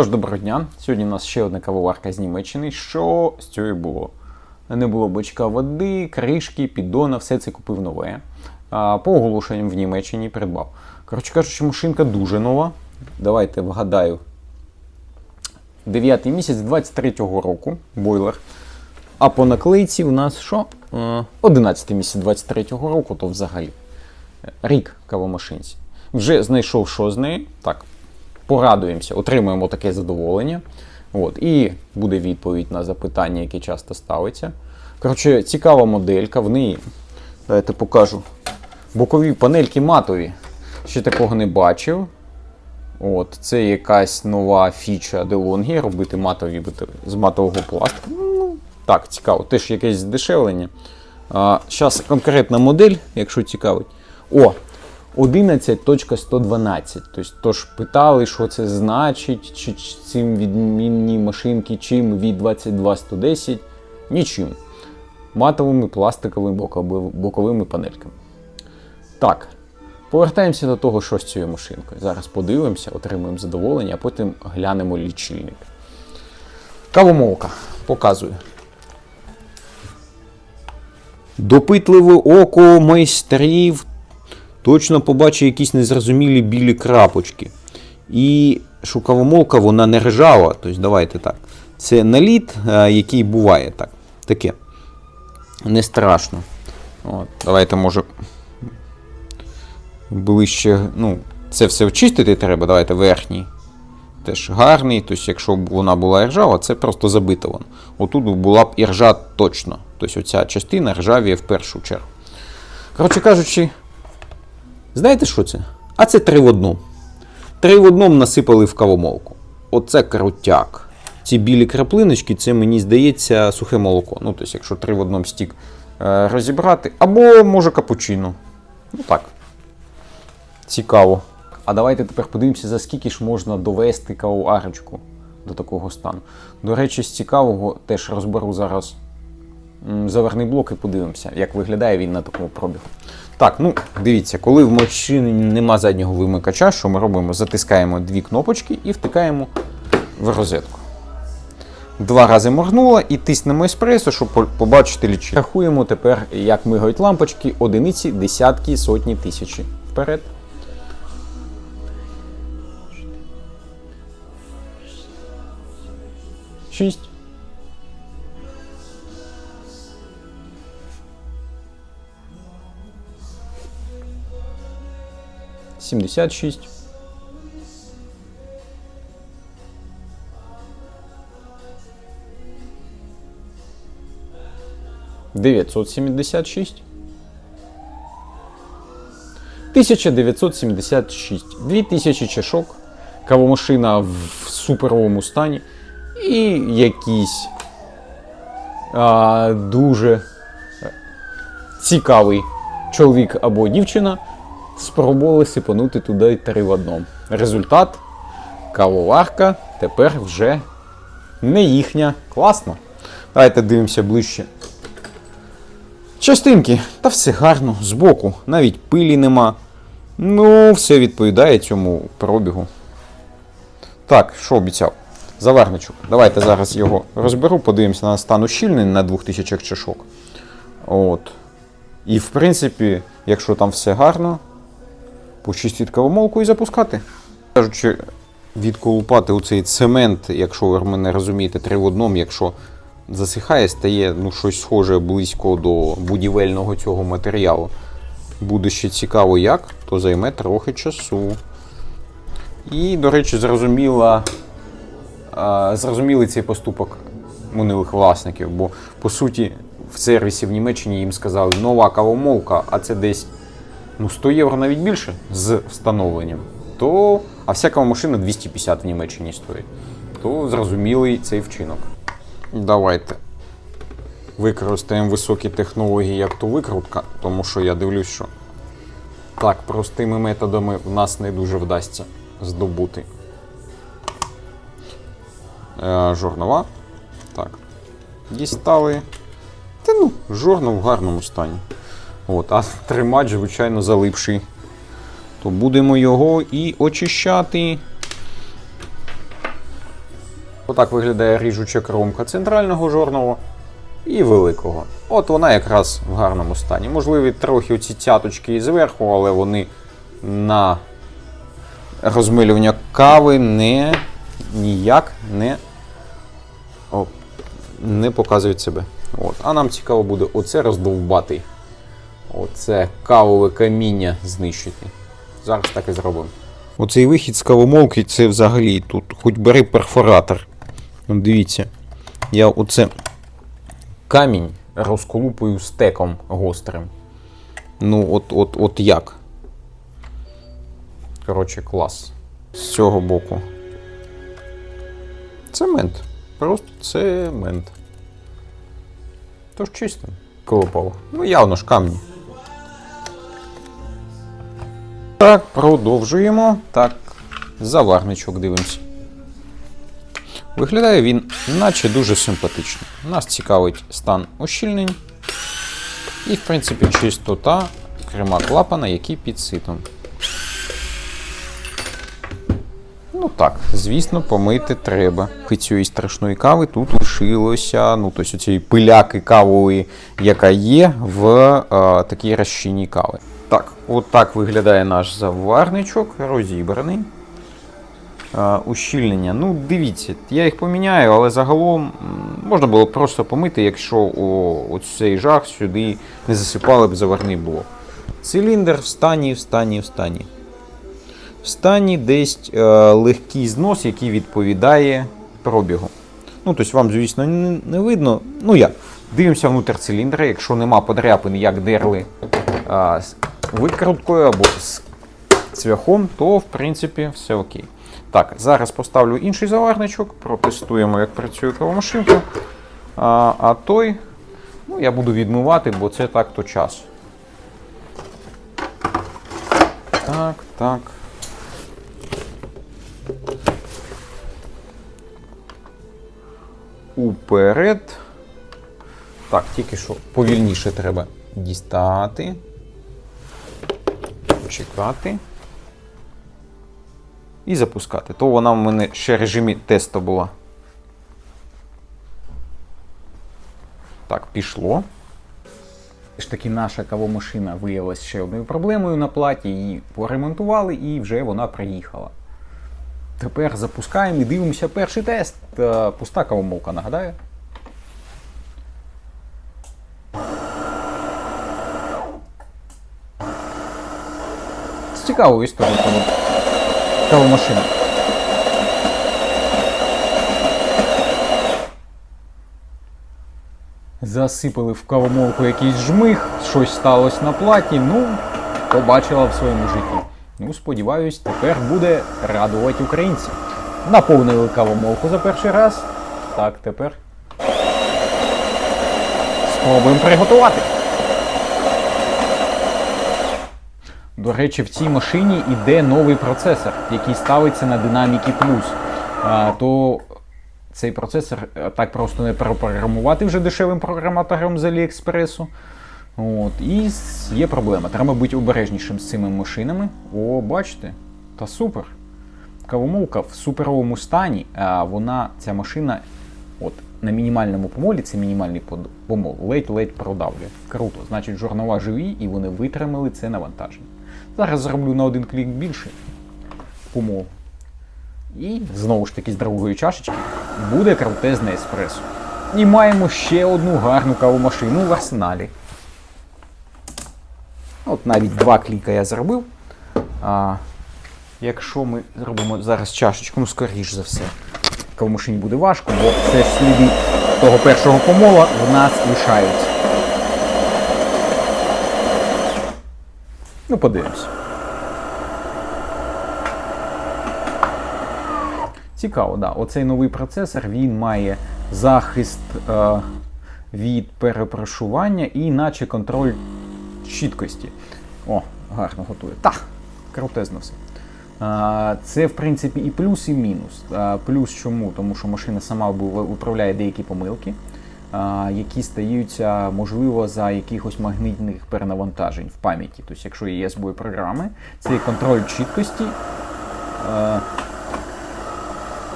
Тож, доброго дня. Сьогодні у нас ще одна кавоварка з Німеччини. Що з цією було? Не було бачка води, кришки, піддона, все це купив нове. По оголошенням в Німеччині придбав. Коротше кажучи, машинка дуже нова. Давайте вгадаю. 9 місяць 23-го року бойлер. А по наклейці у нас що? Е, 11 місяць 23-го року, то взагалі. Рік кавомашинці. Вже знайшов, що з нею. Так, порадуємося, отримуємо таке задоволення. От, і буде відповідь на запитання, яке часто ставиться. Коротше, цікава моделька. В неї, давайте покажу. Бокові панельки матові. Ще такого не бачив. От, це якась нова фіча DeLonghi, робити матові з матового пластику. Ну, так, цікаво. Теж якесь здешевлення. Зараз конкретна модель, якщо цікавить. О, 11.112. Тобто, тож питали, що це значить, чи цим відмінні машинки, чим від 22.110. Нічим. Матовими пластиковими боковими панельками. Так. Повертаємося до того, що з цією машинкою. Зараз подивимося, отримуємо задоволення, а потім глянемо лічильник. Кавомолка. Показую. Допитливе око майстрів точно побачить якісь незрозумілі білі крапочки. І що кавомолка вона не ржава. Тобто, давайте так. Це наліт, е, який буває так. Таке. Не страшно. От, давайте, може, ближче. Ну, це все очистити треба. Давайте верхній. Теж гарний. Тобто, якщо б вона була ржава, це просто забито воно. Отут була б і ржа точно. Тобто оця частина ржавіє в першу чергу. Коротше кажучи, знаєте, що це? А це три в одному. Три в одному насипали в кавомолку. Оце крутяк. Ці білі краплиночки, це мені здається сухе молоко. Ну, тобто, якщо три в одному стік е, розібрати, або може капучино. Ну так. Цікаво. А давайте тепер подивимося, за скільки ж можна довести кавоарочку до такого стану. До речі, з цікавого теж розберу зараз заверний блок і подивимося, як виглядає він на такому пробігу. Так, ну дивіться, коли в машині нема заднього вимикача, що ми робимо? Затискаємо дві кнопочки і втикаємо в розетку. Два рази моргнуло і тиснемо еспресо, щоб побачити лічильник. Рахуємо тепер, як мигають лампочки, одиниці, десятки, сотні, тисячі. Вперед. Шість. Сімдесят шість. Дев'ятсот сімдесят шість. 1976. 2000 чашок, кавомашина в суперовому стані і якийсь а, дуже цікавий чоловік або дівчина спробували сипанути туди три в одному. Результат кавоварка тепер вже не їхня. Класно. Давайте дивимося ближче. Частинки, та все гарно, збоку, навіть пилі нема. Ну, все відповідає цьому пробігу. Так, що обіцяв? Заверничок. Давайте зараз його розберу, подивимося на стан ущільнень на 2000 чашок. От. І в принципі, якщо там все гарно, почистити кавомолку і запускати. Кажучи, відколупати оцей цемент, якщо ви мене розумієте, три в одному, якщо засихає, стає ну, щось схоже близько до будівельного цього матеріалу. Буде ще цікаво як, то займе трохи часу. І, до речі, зрозуміла, а, зрозумілий цей поступок минулих власників, бо по суті в сервісі в Німеччині їм сказали нова кавомолка, а це десь ну, 100 євро навіть більше з встановленням. То, а вся кавомашина 250 в Німеччині стоїть. То зрозумілий цей вчинок. Давайте використаємо високі технології, як то викрутка, тому що я дивлюсь, що так простими методами в нас не дуже вдасться здобути. Е, жорнова. Так. Дістали. Та ну, жорно в гарному стані. От, а тримач, звичайно, залипший. То будемо його і очищати. Отак виглядає ріжуча кромка центрального жорного і великого. От вона якраз в гарному стані. Можливі трохи оці цяточки зверху, але вони на розмилювання кави не ніяк не, о, не показують себе. От. А нам цікаво буде оце роздовбати. Оце кавове каміння знищити. Зараз так і зробимо. Оцей вихід з кавомолки це взагалі тут хоч бери перфоратор. Дивіться. Я оце камінь розколупую стеком гострим. Ну, от, от, от як. Коротше, клас. З цього боку. Цемент. Просто цемент. Тож чисто. Колопав. Ну, явно ж камні. Так, продовжуємо. Так, заварничок дивимося. Виглядає він, наче дуже симпатично. Нас цікавить стан ощільнень. І, в принципі, чистота крема клапана, який під ситом. Ну так, звісно, помити треба. Від цієї страшної кави тут лишилося, ну, тобто цієї пиляки кавової, яка є в е, такій розчинній кави. Так, от так виглядає наш заварничок, розібраний. Е, ущільнення. Ну, дивіться, я їх поміняю, але загалом можна було просто помити, якщо цей жах сюди не засипали б заварний блок. Циліндр в стані, в стані, в стані. В стані десь е, легкий знос, який відповідає пробігу. Ну, тобто вам, звісно, не, не видно. Ну як? Дивимося внутрь циліндра, якщо нема подряпин, як дерли з викруткою або з цвяхом, то в принципі все окей. Так, зараз поставлю інший заварничок, протестуємо, як працює кавомашинка. А, а той ну, я буду відмивати, бо це так-то час. Так, так. Уперед. Так, тільки що повільніше треба дістати. Чекати. І запускати. То вона в мене ще в режимі тесту була. Так, пішло. ж таки, наша кавомашина виявилася ще одною проблемою на платі. Її поремонтували і вже вона приїхала. Тепер запускаємо і дивимося перший тест. Пуста кавомолка, нагадаю. З цікавою історією каво- кавомашини. Засипали в кавомолку якийсь жмих, щось сталося на платі, ну, побачила в своєму житті. Ну, сподіваюсь, тепер буде радувати українців. Наповнили кавомолку за перший раз. Так, тепер. Спробуємо приготувати. До речі, в цій машині йде новий процесор, який ставиться на динаміки плюс. То цей процесор е, так просто не перепрограмувати вже дешевим програматором з Аліекспресу. От, і є проблема. Треба бути обережнішим з цими машинами. О, бачите? Та супер. Кавомолка в суперовому стані, а вона, ця машина, от на мінімальному помолі, це мінімальний помол, ледь-ледь продавлює. Круто. Значить, жорнова живі і вони витримали це навантаження. Зараз зроблю на один клік більше помол. І знову ж таки з другої чашечки буде крутезне еспресо. І маємо ще одну гарну кавомашину в арсеналі. От навіть два кліка я зробив. А, якщо ми зробимо зараз чашечку, ну скоріш за все. Кавомашині буде важко, бо ж сліди того першого помола в нас лишаються. Ну, подивимось. Цікаво, да. Оцей новий процесор він має захист е, від перепрошування і наче контроль чіткості. О, гарно готує. Так, крутезно все. А, Це, в принципі, і плюс, і мінус. А, Плюс чому? Тому що машина сама виправляє деякі помилки, які стаються, можливо, за якихось магнітних перенавантажень в пам'яті. Тобто, якщо є збої програми, цей контроль чіткості.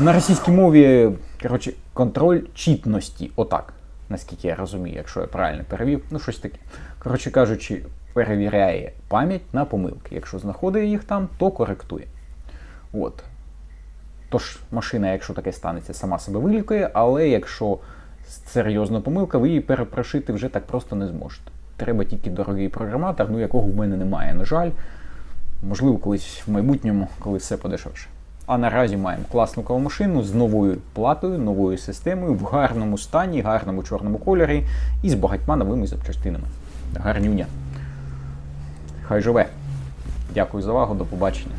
На російській мові Коротше, контроль чітності, отак, наскільки я розумію, якщо я правильно перевів, ну щось таке. Коротше кажучи, перевіряє пам'ять на помилки. Якщо знаходить їх там, то коректує. От. Тож машина, якщо таке станеться, сама себе вилікує, але якщо серйозна помилка, ви її перепрошити вже так просто не зможете. Треба тільки дорогий програматор, ну якого в мене немає, на жаль. Можливо, колись в майбутньому, коли все подешевше. А наразі маємо класну кавомашину з новою платою, новою системою, в гарному стані, гарному чорному кольорі і з багатьма новими запчастинами. Гарнюня. Хай живе. Дякую за увагу, до побачення.